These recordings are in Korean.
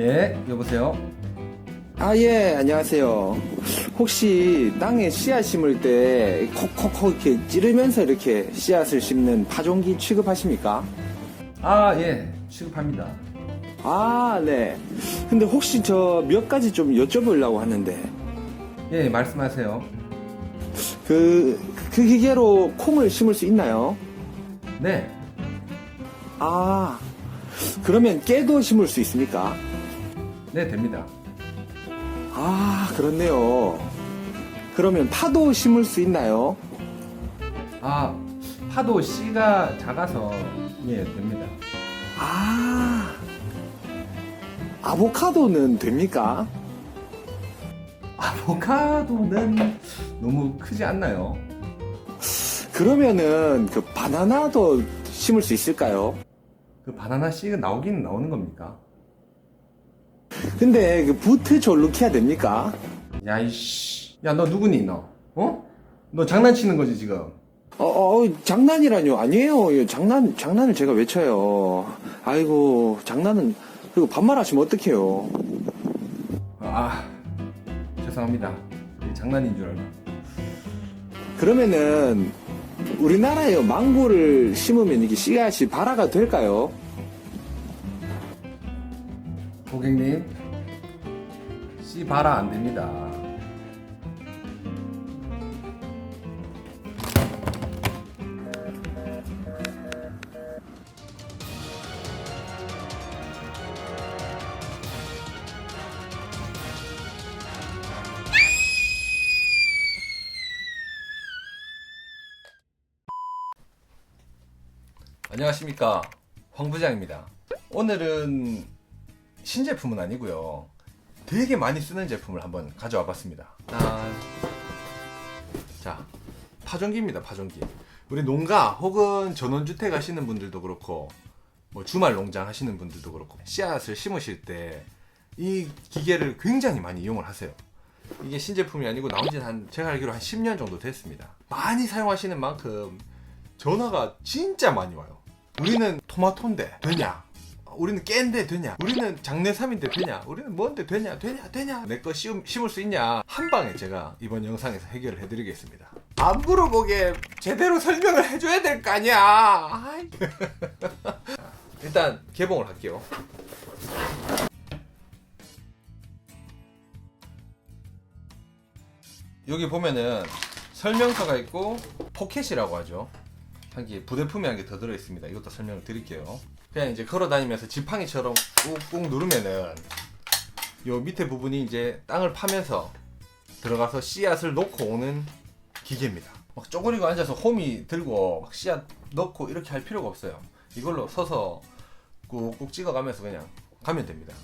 예, 여보세요? 아, 예, 안녕하세요. 혹시 땅에 씨앗 심을 때 콕콕콕 이렇게 찌르면서 이렇게 씨앗을 심는 파종기 취급하십니까? 아, 예, 취급합니다. 아, 네. 근데 혹시 저 몇 가지 좀 여쭤보려고 하는데, 예, 말씀하세요. 그, 그 기계로 콩을 심을 수 있나요? 네, 아, 그러면 깨도 심을 수 있습니까? 네, 됩니다. 아, 그렇네요. 그러면 파도 심을 수 있나요? 아, 파도 씨가 작아서, 예, 됩니다. 아, 아보카도는 됩니까? 아보카도는 너무 크지 않나요? 그러면은 그 바나나도 심을 수 있을까요? 그 바나나 씨가 나오긴 나오는 겁니까? 근데 그 부트 졸루키아 됩니까? 야, 이씨. 야, 너 누구니, 너? 어? 너 장난치는 거지, 지금? 어, 어, 장난이라뇨. 아니에요. 장난, 장난을 제가 왜 쳐요. 아이고, 장난은, 그리고 반말하시면 어떡해요. 아, 죄송합니다. 이게 장난인 줄 알고. 그러면은, 우리나라에 망고를 심으면 이게 씨앗이 발화가 될까요? 고객님, 씨 봐라 안 됩니다. 안녕하십니까 황 부장입니다. 오늘은 신제품은 아니고요. 되게 많이 쓰는 제품을 한번 가져와 봤습니다. 짠. 자, 파종기입니다. 파종기. 우리 농가 혹은 전원주택 하시는 분들도 그렇고 뭐 주말 농장 하시는 분들도 그렇고 씨앗을 심으실 때 이 기계를 굉장히 많이 이용을 하세요. 이게 신제품이 아니고 나온 지는 한 제가 알기로 한 10년 정도 됐습니다. 많이 사용하시는 만큼 전화가 진짜 많이 와요. 우리는 토마토인데 되냐? 우리는 깬데 되냐? 우리는 장내삼인데 되냐? 우리는 뭔데 되냐? 되냐? 되냐? 내 거 심을 수 있냐? 한 방에 제가 이번 영상에서 해결을 해드리겠습니다. 안 물어보게 제대로 설명을 해줘야 될 거 아니야. 일단 개봉을 할게요. 여기 보면은 설명서가 있고 포켓이라고 하죠. 한개 부대품이 한 개 더 들어 있습니다. 이것도 설명을 드릴게요. 그냥 이제 걸어 다니면서 지팡이처럼 꾹꾹 누르면은 요 밑에 부분이 이제 땅을 파면서 들어가서 씨앗을 놓고 오는 기계입니다. 막 쪼그리고 앉아서 홈이 들고 막 씨앗 넣고 이렇게 할 필요가 없어요. 이걸로 서서 꾹꾹 찍어가면서 그냥 가면 됩니다.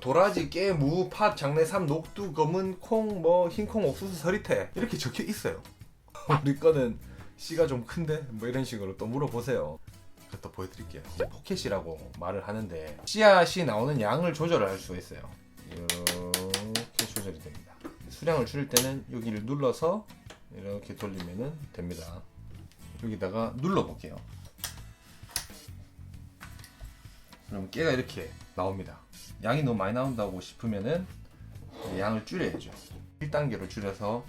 도라지, 깨, 무, 팥, 장내 삼, 녹두, 검은 콩, 뭐 흰콩, 옥수수, 서리태 이렇게 적혀 있어요. 우리 거는 씨가 좀 큰데 뭐 이런 식으로 또 물어보세요. 그것도 보여드릴게요. 이제 포켓이라고 말을 하는데 씨앗이 나오는 양을 조절을 할 수가 있어요. 이렇게 조절이 됩니다. 수량을 줄일 때는 여기를 눌러서 이렇게 돌리면은 됩니다. 여기다가 눌러 볼게요. 그럼 깨가 이렇게 나옵니다. 양이 너무 많이 나온다고 싶으면은 양을 줄여야죠. 1단계로 줄여서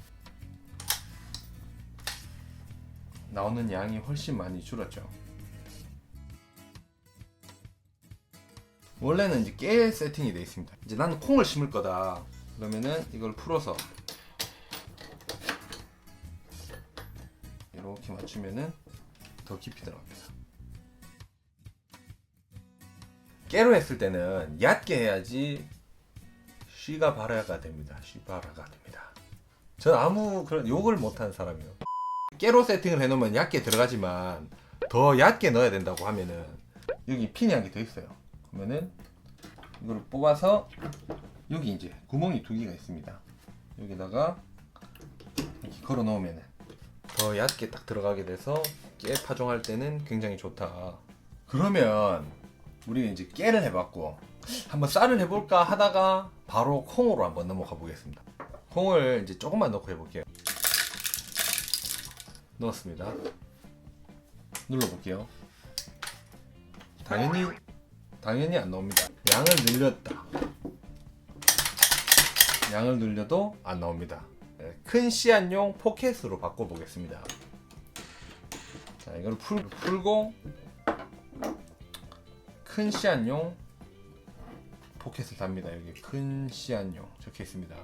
나오는 양이 훨씬 많이 줄었죠. 원래는 이제 깨 세팅이 되어 있습니다. 이제 나는 콩을 심을 거다. 그러면은 이걸 풀어서 이렇게 맞추면은 더 깊이 들어갑니다. 깨로 했을 때는 얕게 해야지 쉬가 바라가 됩니다. 쉬 바라가 됩니다. 전 아무 그런 욕을 못하는 사람이에요. 깨로 세팅을 해놓으면 얕게 들어가지만 더 얕게 넣어야 된다고 하면은 여기 핀이 한 개 더 있어요. 그러면은 이걸 뽑아서 여기 이제 구멍이 두 개가 있습니다. 여기다가 이렇게 걸어 놓으면은 더 얕게 딱 들어가게 돼서 깨 파종할 때는 굉장히 좋다. 그러면 우리는 이제 깨를 해봤고 한번 쌀을 해볼까 하다가 바로 콩으로 한번 넘어가 보겠습니다. 콩을 이제 조금만 넣고 해볼게요. 넣었습니다. 눌러볼게요. 당연히 당연히 안 나옵니다. 양을 늘렸다. 양을 늘려도 안 나옵니다. 네, 큰 씨앗용 포켓으로 바꿔보겠습니다. 자, 이걸 풀, 풀고 큰 씨앗용 포켓을 답니다. 여기 큰 씨앗용 적혀 있습니다.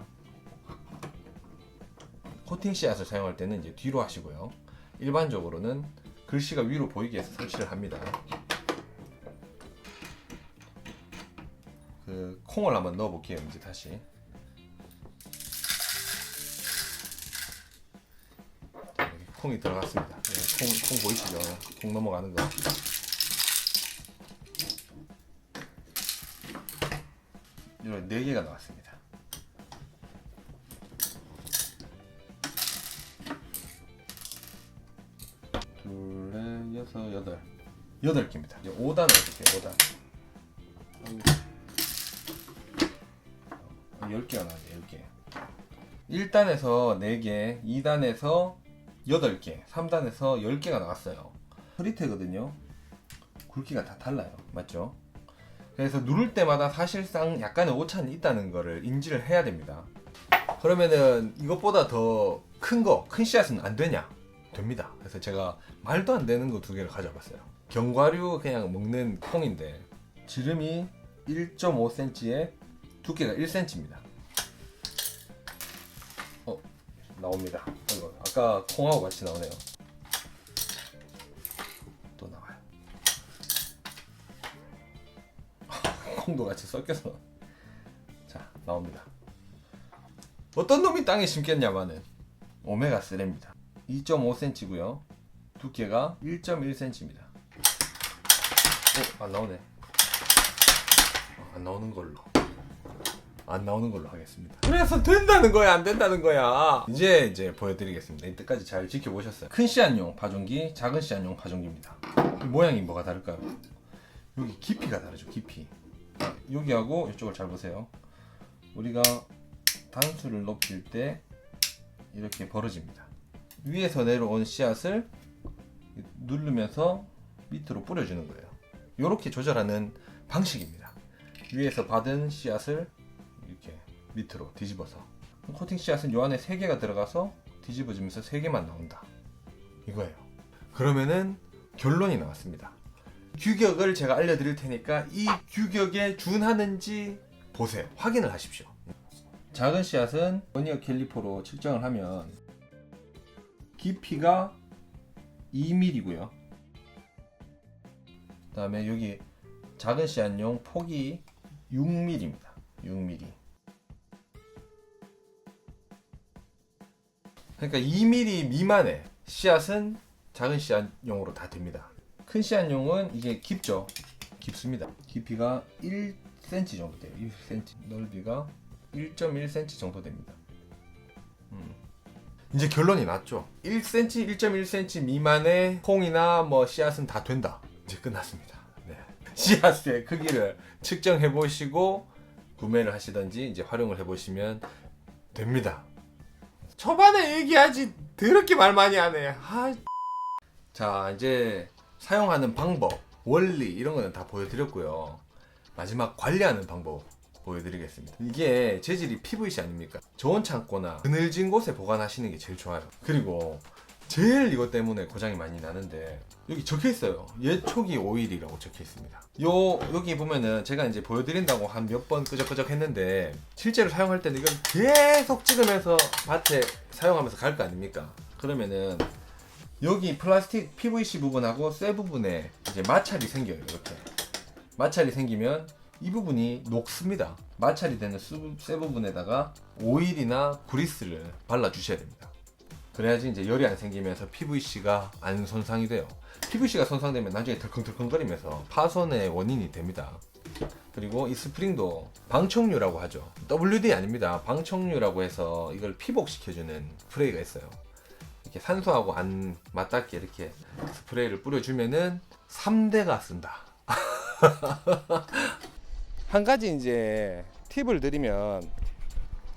코팅 씨앗을 사용할 때는 이제 뒤로 하시고요. 일반적으로는 글씨가 위로 보이게 해서 설치를 합니다. 그 콩을 한번 넣어 볼게요. 이제 다시. 콩이 들어갔습니다. 네, 콩, 콩 보이시죠? 콩 넘어가는 거. 이런 네 개가 나왔습니다. 넷, 여섯, 여덟. 여덟 개입니다. 이제 5단을 해볼게요. 5단. 10개가 나왔네요. 10개. 1단에서 4개, 2단에서 8개, 3단에서 10개가 나왔어요. 흐릿해거든요. 굵기가 다 달라요. 맞죠? 그래서 누를 때마다 사실상 약간의 오차는 있다는 거를 인지를 해야 됩니다. 그러면은 이것보다 더 큰 거, 큰 씨앗은 안 되냐? 됩니다. 그래서 제가 말도 안 되는 거 두 개를 가져봤어요. 견과류 그냥 먹는 콩인데 지름이 1.5cm에 두께가 1cm입니다. 어 나옵니다. 이거 아까 콩하고 같이 나오네요. 또 나와요. 콩도 같이 섞여서 자 나옵니다. 어떤 놈이 땅에 심겠냐마는 오메가 3입니다. 2.5cm고요. 두께가 1.1cm입니다. 어, 안 나오네. 어, 안 나오는 걸로. 안 나오는 걸로 하겠습니다. 그래서 된다는 거야, 안 된다는 거야. 이제 이제 보여드리겠습니다. 이때까지 잘 지켜보셨어요. 큰 씨앗용 파종기, 작은 씨앗용 파종기입니다. 이 모양이 뭐가 다를까요? 여기 깊이가 다르죠, 깊이. 아, 여기하고 이쪽을 잘 보세요. 우리가 단수를 높일 때 이렇게 벌어집니다. 위에서 내려온 씨앗을 누르면서 밑으로 뿌려주는 거예요. 이렇게 조절하는 방식입니다. 위에서 받은 씨앗을 이렇게 밑으로 뒤집어서 코팅 씨앗은 요 안에 3개가 들어가서 뒤집어지면서 3개만 나온다. 이거예요. 그러면은 결론이 나왔습니다. 규격을 제가 알려드릴 테니까 이 규격에 준하는지 보세요. 확인을 하십시오. 작은 씨앗은 버니어 캘리퍼로 측정을 하면 깊이가 2mm고요. 그다음에 여기 작은 씨앗용 폭이 6mm입니다. 6mm. 그러니까 2mm 미만의 씨앗은 작은 씨앗용으로 다 됩니다. 큰 씨앗용은 이게 깊죠. 깊습니다. 깊이가 1cm 정도 돼요. 1cm. 넓이가 1.1cm 정도 됩니다. 음. 이제 결론이 났죠. 1cm, 1.1cm 미만의 콩이나 뭐 씨앗은 다 된다. 이제 끝났습니다. 네. 씨앗의 크기를 측정해 보시고 구매를 하시던지 이제 활용을 해 보시면 됩니다. 초반에 얘기하지 더럽게 말 많이 하네. 아. 자, 이제 사용하는 방법, 원리 이런 거는 다 보여드렸고요. 마지막 관리하는 방법 보여드리겠습니다. 이게 재질이 PVC 아닙니까? 저온 창고나 그늘진 곳에 보관하시는 게 제일 좋아요. 그리고 제일 이것 때문에 고장이 많이 나는데 여기 적혀 있어요. 예초기 오일이라고 적혀 있습니다. 요 여기 보면은 제가 이제 보여드린다고 한 몇 번 끄적끄적 했는데 실제로 사용할 때는 이걸 계속 찍으면서 밭에 사용하면서 갈 거 아닙니까? 그러면은 여기 플라스틱 PVC 부분하고 쇠 부분에 이제 마찰이 생겨요. 이렇게 마찰이 생기면 이 부분이 녹습니다. 마찰이 되는 수- 쇠 부분에다가 오일이나 그리스를 발라 주셔야 됩니다. 그래야지 이제 열이 안 생기면서 PVC가 안 손상이 돼요. PVC가 손상되면 나중에 덜컹덜컹거리면서 파손의 원인이 됩니다. 그리고 이 스프링도 방청류라고 하죠. WD 아닙니다. 방청류라고 해서 이걸 피복시켜주는 스프레이가 있어요. 이렇게 산소하고 안 맞닿게 이렇게 스프레이를 뿌려주면은 3대가 쓴다. 한 가지 이제 팁을 드리면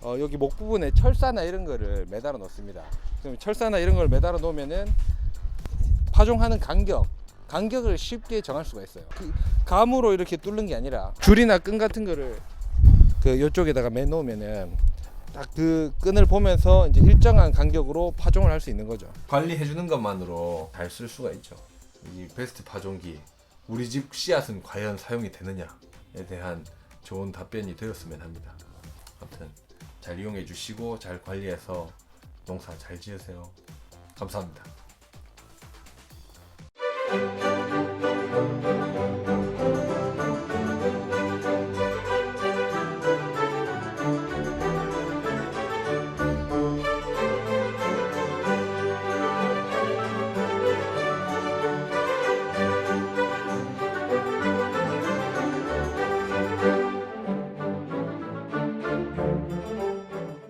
어, 여기 목 부분에 철사나 이런 거를 매달아 놓습니다. 그럼 철사나 이런 걸 매달아 놓으면은 파종하는 간격 간격을 쉽게 정할 수가 있어요. 그 감으로 이렇게 뚫는 게 아니라 줄이나 끈 같은 거를 그 요쪽에다가 매 놓으면은 딱 그 끈을 보면서 이제 일정한 간격으로 파종을 할 수 있는 거죠. 관리해 주는 것만으로 잘 쓸 수가 있죠. 이 베스트 파종기 우리 집 씨앗은 과연 사용이 되느냐에 에 대한 좋은 답변이 되었으면 합니다. 아무튼 잘 이용해 주시고 잘 관리해서 농사 잘 지으세요. 감사합니다.